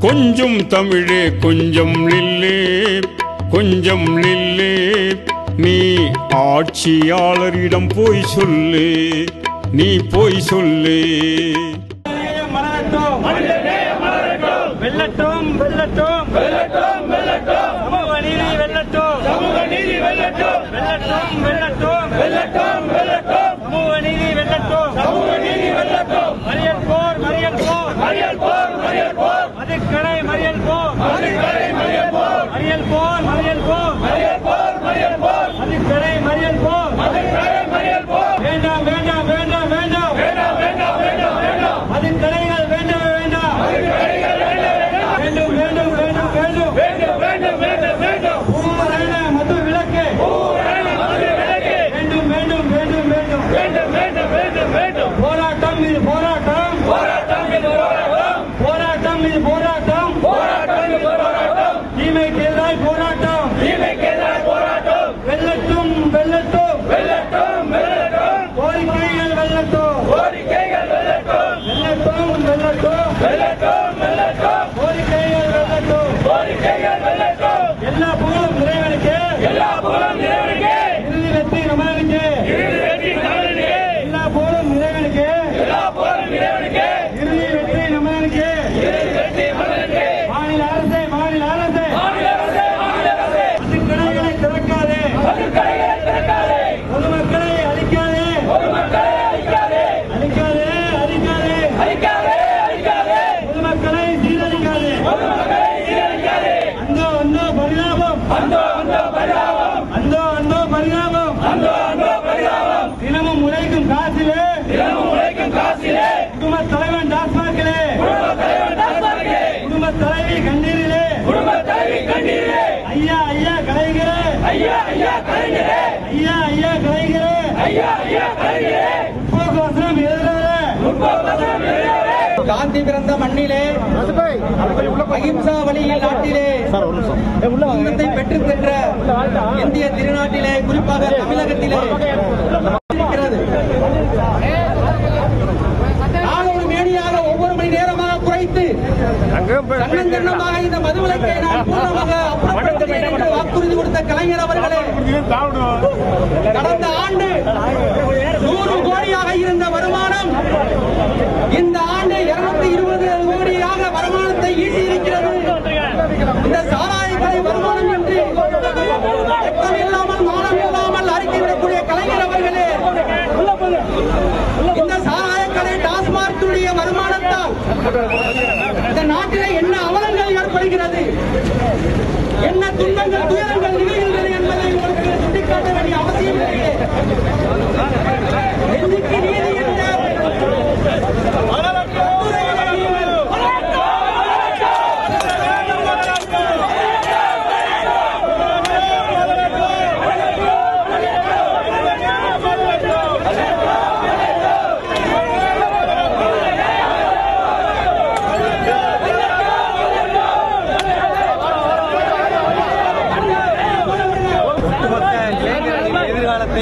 கொஞ்சம் தமிழே கொஞ்சம் நில்லே கொஞ்சம் நில்லே நீ ஆட்சியாளரிடம் போய் சொல்லு. நீ போய் சொல்லு. வெள்ளட்டும் வெள்ளட்டும். வெள்ளட்டும் வெள்ளட்டும் வெல்லட்டும் சமூக நீதி வெல்லட்டும் சமூக நீதி வெல்லட்டும் வெல்லட்டும் வெல்லட்டும் போராட்டம் இது போராட்டம். போராட்டம் இது போராட்டம். போராட்டம் இது போராட்டம் போராட்டம் இது போராட்டம் தீமைக்கு எதிராக போராட்டம் தீமைக்கு எதிராக போராட்டம் வெல்லட்டும் வெல்லட்டும் வெல்லட்டும் வெல்லட்டும் கோரிக்கைகள் வெல்லட்டும். கோரிக்கைகள் வெல்லட்டும். வெல்லட்டும் வெல்லட்டும். வெல்லட்டும் வெல்லட்டும். கோரிக்கைகள் வெல்லட்டும். கோரிக்கைகள் வெல்லட்டும். எல்லா ஐயா கலைஞரே. ஐயா ஐயா கலைஞரே. ஐயா ஐயா கலைஞரே. முற்போக்கு எழுதாத முற்போக்கு எழுதாத காந்தி பிறந்த மண்ணிலே அகிம்சா வழியில் நாட்டிலே உன்னத்தை பெற்று பெற்ற இந்திய திருநாட்டிலே குறிப்பாக தமிழகத்திலே இந்த மதுவிலக்கை நான் பூர்ணமாக அப்புறப்படுத்துவேன் என்று வாக்குறுதி கொடுத்த கலைஞர் அவர்களே. கடந்த ஆண்டு நூறு கோடியாக இருந்த வருமானம் இந்த ஆண்டு இருநூத்தி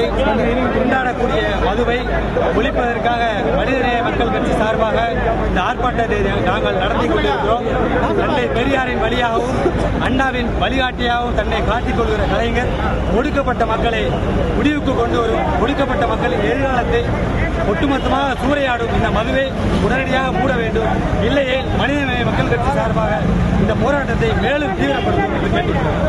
எதிர்காலத்தை கொண்டாடக்கூடிய மதுவை ஒழிப்பதற்காக மனிதநேய மக்கள் கட்சி சார்பாக இந்த ஆர்ப்பாட்டத்தை நாங்கள் நடத்தி கொண்டிருக்கிறோம். தந்தை பெரியாரின் வழியாகவும் அண்ணாவின் வழிகாட்டியாகவும் தன்னை காட்டிக் கொள்கிற கலைஞர் ஒடுக்கப்பட்ட மக்களை முடிவுக்கு கொண்டு வரும் ஒடுக்கப்பட்ட மக்களின் எதிர்காலத்தை ஒட்டுமொத்தமாக சூறையாடும் இந்த மதுவை உடனடியாக மூட வேண்டும். இல்லையே மனிதநேய மக்கள் கட்சி சார்பாக இந்த போராட்டத்தை மேலும் தீவிரப்படுத்தும் என்று கேட்டுக்கொள்கிறோம்